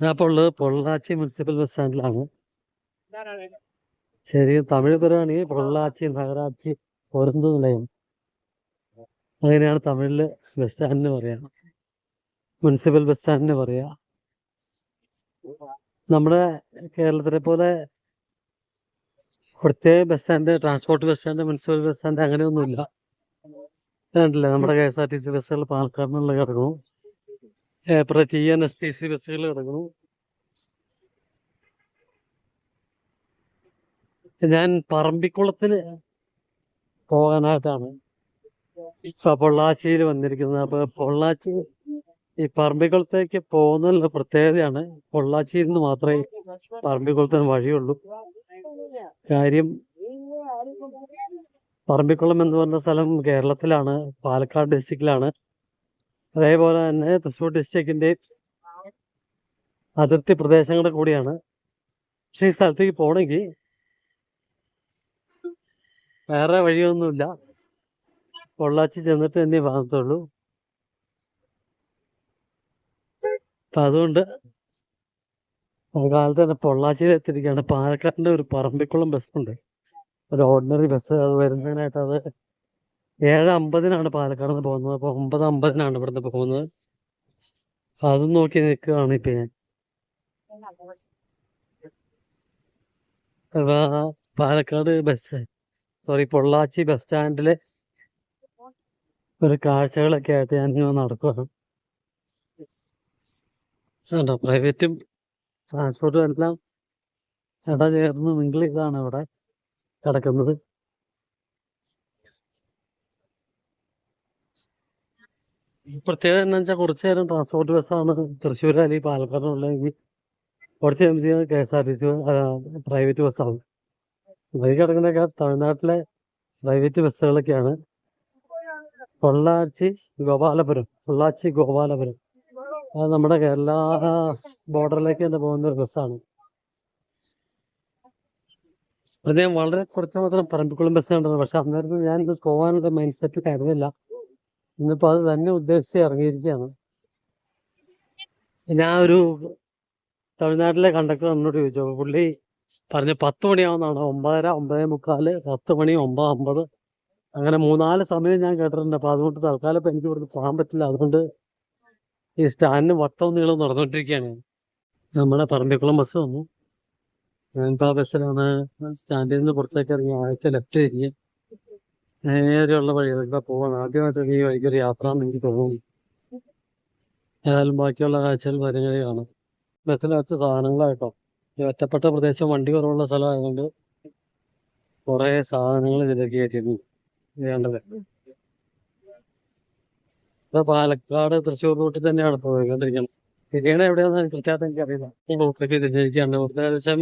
ഞാനിപ്പോൾ ഉള്ളത് Pollachi municipal bus സ്റ്റാൻഡിലാണ് ശരി തമിഴ് പറയുകയാണെങ്കിൽ പൊള്ളാച്ചി നഗരാച്ചി പൊരുന്തു നിലയം. അങ്ങനെയാണ് തമിഴിൽ ബസ് സ്റ്റാൻഡിന് പറയാ. മുനിസിപ്പൽ ബസ് സ്റ്റാൻഡിന് പറയാ. നമ്മുടെ കേരളത്തിലെ പോലെ പ്രത്യേക bus stand transport bus stand municipal bus stand അങ്ങനെയൊന്നുമില്ല. കണ്ടില്ലേ നമ്മുടെ K S R T C ബസ്സുകൾ പാലക്കാടിനുള്ള കിടക്കുന്നു T N S T C ബസ്സുകൾ കിടക്കുന്നു. ഞാൻ പറമ്പിക്കുളത്തിന് പോകാനായിട്ടാണ്. ഇപ്പൊ പൊള്ളാച്ചിയിൽ വന്നിരിക്കുന്നത്. അപ്പൊ പൊള്ളാച്ചി ഈ പറമ്പിക്കുളത്തേക്ക് പോകുന്നതിനുള്ള പ്രത്യേകതയാണ് പൊള്ളാച്ചിയിൽ നിന്ന് മാത്രമേ പറമ്പിക്കുളത്തിന് വഴിയുള്ളൂ. കാര്യം പറമ്പിക്കുളം എന്ന് പറഞ്ഞ സ്ഥലം കേരളത്തിലാണ് പാലക്കാട് ഡിസ്ട്രിക്റ്റിലാണ്. അതേപോലെ തന്നെ തൃശ്ശൂർ ഡിസ്ട്രിക്റ്റിന്റെ അതിർത്തി പ്രദേശങ്ങളുടെ കൂടിയാണ്. പക്ഷെ ഈ സ്ഥലത്തേക്ക് പോകണമെങ്കിൽ വേറെ വഴിയൊന്നുമില്ല. പൊള്ളാച്ചി ചെന്നിട്ട് തന്നെ ഭാഗത്തുള്ളൂ അപ്പൊ അതുകൊണ്ട് കാലത്ത് തന്നെ പൊള്ളാച്ചിയിൽ എത്തിയിരിക്കുകയാണ്. പാലക്കാടിന്റെ ഒരു പറമ്പിക്കുളം ഉണ്ട്. ഒരു ഓർഡിനറി ബസ് അത് വരുന്നതിനായിട്ട് അത് ഏഴ് അമ്പതിനാണ് പാലക്കാട് നിന്ന് പോകുന്നത്. അപ്പൊ ഒമ്പത് അമ്പതിനാണ് ഇവിടുന്ന് പോകുന്നത്. അതും നോക്കി നിൽക്കുകയാണ് ഇപ്പൊ. ഞാൻ Palakkad bus sorry Pollachi bus സ്റ്റാൻഡിലെ ഒരു കാഴ്ചകളൊക്കെ ആയിട്ട് ഞാൻ ഇങ്ങനെ നടക്കുകയാണ് കണ്ടോ പ്രൈവറ്റും ട്രാൻസ്പോർട്ടും എല്ലാം ഇട ചേർന്ന് മിങ്കിൾ ചെയ്താണ് ഇവിടെ കിടക്കുന്നത്. പ്രത്യേകത എന്താ വെച്ചാൽ കുറച്ച് നേരം ട്രാൻസ്പോർട്ട് ബസ്സാണ് തൃശ്ശൂർ അല്ലെങ്കിൽ പാലക്കാടിനുള്ളതെങ്കിൽ കുറച്ച് കഴിയുമ്പോൾ K S R T C private ബസ്സാണ് വൈകി കിടക്കുന്നതൊക്കെ തമിഴ്നാട്ടിലെ പ്രൈവറ്റ് ബസ്സുകളൊക്കെയാണ് പൊള്ളാച്ചി ഗോപാലപുരം പൊള്ളാച്ചി ഗോപാലപുരം. അത് നമ്മുടെ കേരള ബോർഡറിലേക്ക് തന്നെ പോകുന്ന ഒരു ബസ്സാണ് അദ്ദേഹം വളരെ കുറച്ച് മാത്രം പറമ്പിക്കുളം ബസ് കണ്ടത് പക്ഷെ അന്നേരത്ത് ഞാൻ ഇത് പോകാനുള്ള മൈൻഡ് സെറ്റിൽ സെറ്റിലായിരുന്നില്ല ഇന്നിപ്പോ അത് തന്നെ ഉദ്ദേശിച്ച് ഇറങ്ങിയിരിക്കുകയാണ് ഞാൻ ഒരു തമിഴ്നാട്ടിലെ കണ്ടക്ടർ എന്നോട് ചോദിച്ചു പുള്ളി പറഞ്ഞു പത്ത് മണിയാവുന്നതാണ് ഒമ്പതര ഒമ്പതേ മുക്കാൽ പത്ത് മണി ഒമ്പത് അമ്പത് അങ്ങനെ മൂന്നാൽ സമയം ഞാൻ കേട്ടിട്ടുണ്ട്. അപ്പൊ അതുകൊണ്ട് തൽക്കാലം ഇപ്പൊ എനിക്ക് ഇവിടുന്ന് പോകാൻ പറ്റില്ല. അതുകൊണ്ട് ഈ സ്റ്റാൻഡിന് വട്ടവും നീളം നടന്നുകൊണ്ടിരിക്കുകയാണ് നമ്മുടെ പറമ്പിക്കുളം ബസ് വന്നു. ഞാനിപ്പോ ആ ബസ്സിലാണ് സ്റ്റാൻഡിൽ നിന്ന് പുറത്തേക്ക് ഇറങ്ങി ആദ്യത്തെ ലെഫ്റ്റ് തിരിഞ്ഞ് നേരെയുള്ള വഴികളിലൂടെ പോവാണ് ആദ്യമായിട്ട് ഈ വഴിക്കൊരു യാത്ര എനിക്ക് തോന്നുന്നു. ഏതായാലും ബാക്കിയുള്ള കാഴ്ചകൾ വരുന്നത് കാണാം. ബസ്സിനകത്ത് സാധനങ്ങളായിട്ടോ ഈ ഒറ്റപ്പെട്ട പ്രദേശം വണ്ടി കുറവുള്ള സ്ഥലമായതുകൊണ്ട് കുറേ സാധനങ്ങൾ ഇതിലേക്ക് കയറ്റിയിരുന്നു വേണ്ടത് ഇപ്പൊ പാലക്കാട് തൃശ്ശൂർ റൂട്ടിൽ തന്നെയാണ് പോയിക്കൊണ്ടിരിക്കുന്നത്. തിരിയണ എവിടെയാണെന്ന് കൃത്യമായിട്ട് എനിക്കറിയില്ല. റൂട്ടിലേക്ക് തിരിഞ്ഞിരിക്കുകയാണ്. ഏകദേശം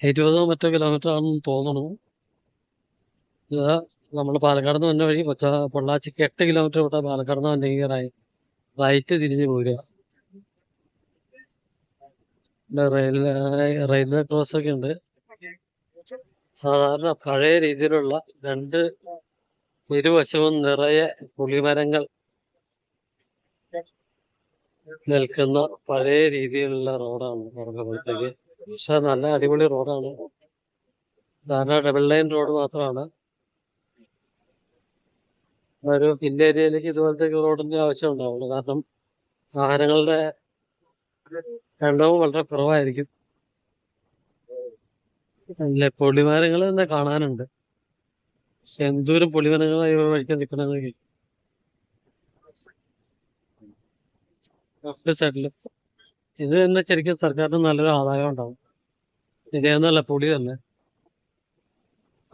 ഇരുപതോ മറ്റോ കിലോമീറ്റർ ആണെന്ന് തോന്നുന്നു. ഇത് നമ്മൾ പാലക്കാട് നിന്ന് വന്ന വഴി കൊച്ച പൊള്ളാച്ചിക്ക് എട്ട് കിലോമീറ്റർ വിട്ട പാലക്കാട് നിന്ന് വന്നെങ്കിലായി റൈറ്റ് തിരിഞ്ഞ് പോരുക റെയിൽവേ ക്രോസ് ഒക്കെ ഉണ്ട്. സാധാരണ പഴയ രീതിയിലുള്ള രണ്ട് ഇരുവശവും നിറയെ പുളിമരങ്ങൾ നിൽക്കുന്ന പഴയ രീതിയിലുള്ള റോഡാണ് പറമ്പുറത്തേക്ക് പക്ഷെ നല്ല അടിപൊളി റോഡാണ്. സാധാരണ ഡബിൾ ലൈൻ റോഡ് മാത്രമാണ്. ഒരു ഹിൽ ഏരിയയിലേക്ക് ഇതുപോലത്തെ റോഡിന്റെ ആവശ്യം ഉണ്ടാവുള്ളൂ കാരണം വാഹനങ്ങളുടെ എണ്ണവും വളരെ കുറവായിരിക്കും. അല്ലെ പൊളിമരങ്ങൾ തന്നെ കാണാനുണ്ട്. പക്ഷെ എന്തോരം പൊളിമരങ്ങളായി വഴിക്കാൻ നിൽക്കണമെന്ന് രണ്ട് ഇത് തന്നെ ശരിക്കും സർക്കാരിന് നല്ലൊരു ആദായം ഉണ്ടാവും. ഇതേന്നല്ല പുളി തന്നെ.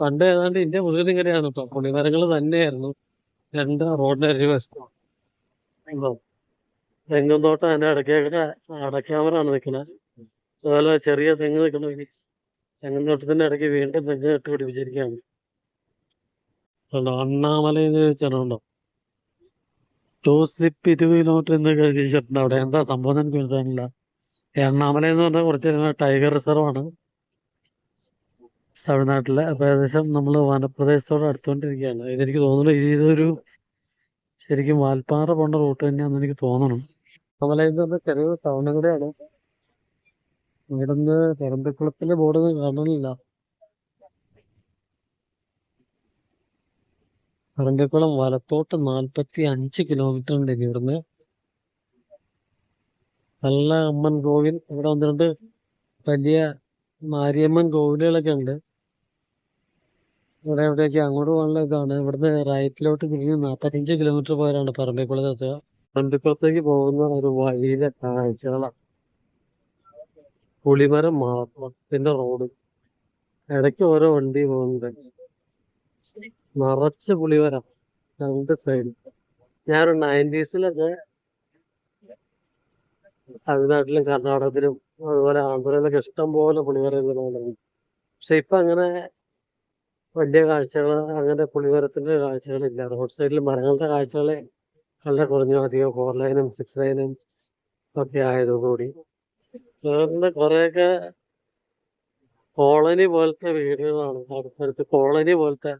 പണ്ട് ഏതാണ്ട് ഇന്ത്യ മുഴുവൻ ഇങ്ങനെയാണ് കേട്ടോ പുളിമരങ്ങൾ തന്നെയായിരുന്നു. രണ്ട് റോഡിന്റെ ഇരുവശത്തും തെങ്ങും തോട്ടം അതിന്റെ ഇടയ്ക്കൊക്കെ അടക്കാമറാണ് നിൽക്കുന്നത്. അതുപോലെ ചെറിയ തെങ്ങ് നിൽക്കുന്നു. തെങ്ങും തോട്ടത്തിന്റെ ഇടയ്ക്ക് വീണ്ടും തെങ്ങ് ഇട്ട് പിടിപ്പിച്ചിരിക്കുകയാണ്. അണ്ണാമല എന്ന് ചോദിച്ചിട്ടുണ്ടോ ടൂ സ്ലിപ്പ് ഇരുപത് കിലോമീറ്റർ എന്ന് കഴിഞ്ഞിട്ടുണ്ട് അവിടെ. എന്താ സംഭവം എനിക്ക് മനസ്സിലായില്ല എണ്ണാമല എന്ന് പറഞ്ഞാൽ കുറച്ച് ടൈഗർ റിസർവ് ആണ്. തമിഴ്നാട്ടിലെ. അപ്പൊ ഏകദേശം നമ്മൾ വനപ്രദേശത്തോട് അടുത്തുകൊണ്ടിരിക്കുകയാണ്. ഇതെനിക്ക് തോന്നുന്നു ഇതൊരു ശരിക്കും വാൽപ്പാറ പോണ്ട റൂട്ട് തന്നെയാണെന്ന് എനിക്ക് തോന്നണം. അമലയിൽ പറഞ്ഞ ചെറിയ ടൗണും കൂടെയാണ്. ഇവിടുന്ന് പെരമ്പിക്കുളത്തിന്റെ ബോർഡൊന്നും കാണുന്നില്ല. പെരമ്പിക്കുളം വലത്തോട്ട് നാൽപ്പത്തി അഞ്ച് കിലോമീറ്റർ ഉണ്ട് ഇനി ഇവിടുന്ന്. നല്ല അമ്മൻ കോവിൽ ഇവിടെ ഒന്ന് രണ്ട് വലിയ മാരിയമ്മൻ കോവിലുകളൊക്കെ ഉണ്ട്. ഇവിടെ എവിടെയൊക്കെ അങ്ങോട്ട് പോകാനുള്ള ഇതാണ്. ഇവിടുന്ന് റൈറ്റിലോട്ട് തിരിഞ്ഞ് നാൽപ്പത്തഞ്ച് കിലോമീറ്റർ പോയാലാണ് പറമ്പിക്കുളത്ത് എത്തുക പറമ്പിക്കുളത്തേക്ക് പോകുന്ന ഒരു വഴിയിലെ കാഴ്ചകളാണ് പുളിമരം മാത്രത്തിന്റെ റോഡ്. ഇടയ്ക്ക് ഓരോ വണ്ടി പോകുന്നുണ്ട്. നിറച്ച് പുളിമരം രണ്ട് സൈഡ് ഞാനൊരു നയന്റീസിലൊക്കെ തമിഴ്നാട്ടിലും കർണാടകത്തിലും അതുപോലെ ആന്ധ്രയിലൊക്കെ ഇഷ്ടം പോലെ പുളിമരം പക്ഷെ ഇപ്പൊ അങ്ങനെ വലിയ കാഴ്ചകൾ അങ്ങനെ പുളിമരത്തിന്റെ കാഴ്ചകളില്ല. റോഡ് സൈഡിൽ മരങ്ങളുടെ കാഴ്ചകളെ വളരെ കുറഞ്ഞു. അധികം ഫോർ ലൈനും സിക്സ് ലൈനും ഒക്കെ ആയതോടുകൂടി. ചേർന്ന് കുറേയൊക്കെ കോളനി പോലത്തെ വീടുകളാണ്. അടുത്തടുത്ത് കോളനി പോലത്തെ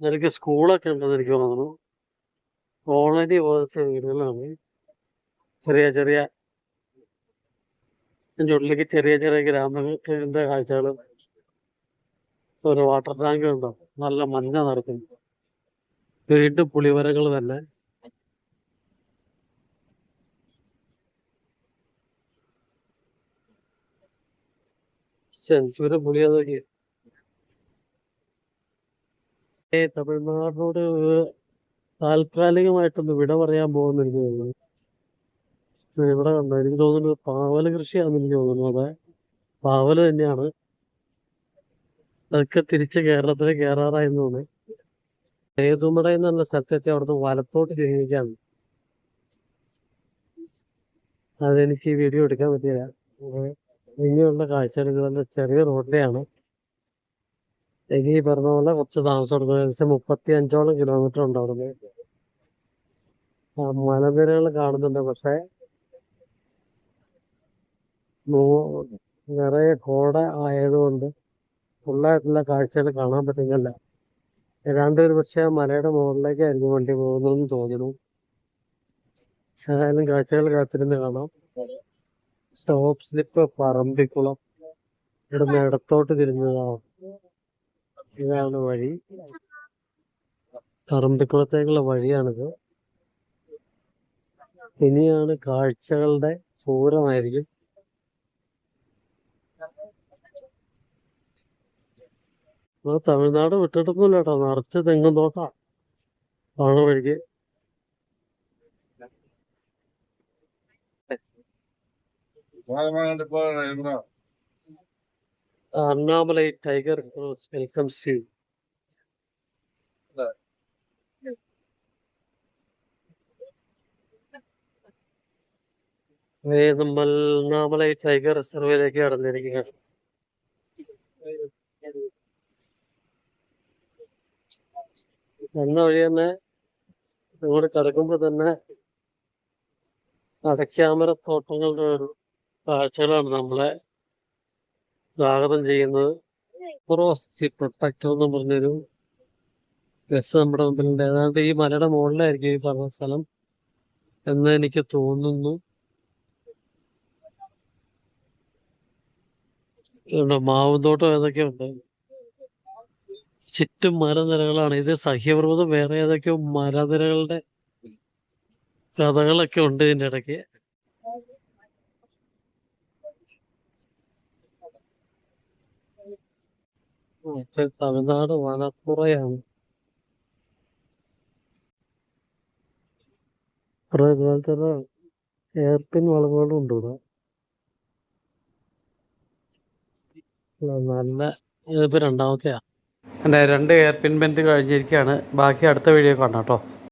എനിക്ക് സ്കൂളൊക്കെ ഉണ്ടെന്ന് എനിക്ക് തോന്നുന്നു. കോളനി പോലത്തെ വീടുകളാണ്. ചെറിയ ചെറിയ അതിന്റെ ഉള്ളിലേക്ക് ചെറിയ ചെറിയ ഗ്രാമങ്ങളുടെ കാഴ്ചകളും ഒരു വാട്ടർ ടാങ്ക് ഉണ്ടോ? നല്ല മഞ്ഞ നിറത്തിൽ. വീണ്ടും പുളിവരകൾ തന്നെ. സെഞ്ചൂര് പുളിയ നോക്കി. ഏ തമിഴ്നാടിനോട് താൽക്കാലികമായിട്ടൊന്ന് വിട പറയാൻ പോകുന്നു ഇവിടെ കണ്ടോ? എനിക്ക് തോന്നുന്നു പാവൽ കൃഷിയാണെന്ന് എനിക്ക് തോന്നുന്നു. അതെ പാവൽ തന്നെയാണ്. അതൊക്കെ തിരിച്ച് കേരളത്തിൽ കയറാറായെന്ന് തോന്നുന്നു ഏതുമട എന്ന് പറഞ്ഞ സ്ഥലത്തെത്തി അവിടുന്ന് വലത്തോട്ട് തിരിഞ്ഞിരിക്കാണ്. അതെനിക്ക് ഈ വീഡിയോ എടുക്കാൻ പറ്റിയില്ല. ഇങ്ങനെയുള്ള കാഴ്ചകൾ ഇതുപോലെ ചെറിയ റോഡിലെയാണ്. എനിക്ക് ഈ പറഞ്ഞ പോലെ കുറച്ച് താമസം എടുക്കും. ഏകദേശം മുപ്പത്തി അഞ്ചോളം കിലോമീറ്റർ ഉണ്ട് അവിടുന്ന്. മലനിരകൾ കാണുന്നുണ്ട്. പക്ഷെ നിറയെ കോട ആയതുകൊണ്ട് ഫുള്ളായിട്ടുള്ള കാഴ്ചകൾ കാണാൻ പറ്റുന്നില്ല. ഏതാണ്ട് ഒരു പക്ഷേ മലയുടെ മുകളിലേക്കായിരിക്കും വണ്ടി പോകുന്നതെന്ന് തോന്നുന്നു. ഏതായാലും കാഴ്ചകൾ കാത്തിരുന്ന് കാണാം. സ്റ്റോപ്പ് സ്ലിപ്പ് പറമ്പിക്കുളം ഇവിടുന്ന് ഇടത്തോട്ട് തിരിഞ്ഞതാണ് ഇതാണ് വഴി. പറമ്പിക്കുളത്തേക്കുള്ള വഴിയാണിത്. ഇനിയാണ് കാഴ്ചകളുടെ പൂരമായിരിക്കും. നമ്മൾ തമിഴ്നാട് വിട്ടിട്ടൊന്നുമില്ല കേട്ടോ നിറച്ച് തെങ്ങും തോട്ടാ. ആണ് വഴിക്ക്. Annamalai tiger express welcomes you നമ്മൾ അണ്ണാമലൈ ടൈഗർ റിസർവിലേക്ക് കടന്നിരിക്കുകയാണ്. എന്ന വഴി തന്നെ ഇങ്ങോട്ട് കിടക്കുമ്പോ തന്നെ അടയ്ക്കാമര തോട്ടങ്ങളുടെ ഒരു കാഴ്ചകളാണ് നമ്മളെ സ്വാഗതം ചെയ്യുന്നത്. പുറോസ്തി പ്രൊട്ടക്ടർ എന്ന് പറഞ്ഞൊരു ബസ് നമ്മുടെ മുമ്പിലുണ്ട്. ഏതാണ്ട് ഈ മലയുടെ മുകളിലായിരിക്കും ഈ പറഞ്ഞ സ്ഥലം എന്ന് എനിക്ക് തോന്നുന്നു. മാവുന്തോട്ടം ഏതൊക്കെ ഉണ്ട് ചുറ്റും മരനിരകളാണ് ഇത് സഹ്യപർവതം വേറെ ഏതൊക്കെയോ മരനിരകളുടെ കഥകളൊക്കെ ഉണ്ട് ഇതിന്റെ ഇടയ്ക്ക്. തമിഴ്നാട് വനപ്പുറയാണ് ഇതുപോലെ തന്നെ എയർപിൻ വളവുകളും ഉണ്ട് ഇവിടെ. നല്ല ഇതിപ്പോ രണ്ടാമത്തെയാ. എന്റെ രണ്ട് എയർ പിൻ ബെൻഡ് കഴിഞ്ഞിരിക്കുകയാണ്. ബാക്കി അടുത്ത വീഡിയോ കാണാം കേട്ടോ.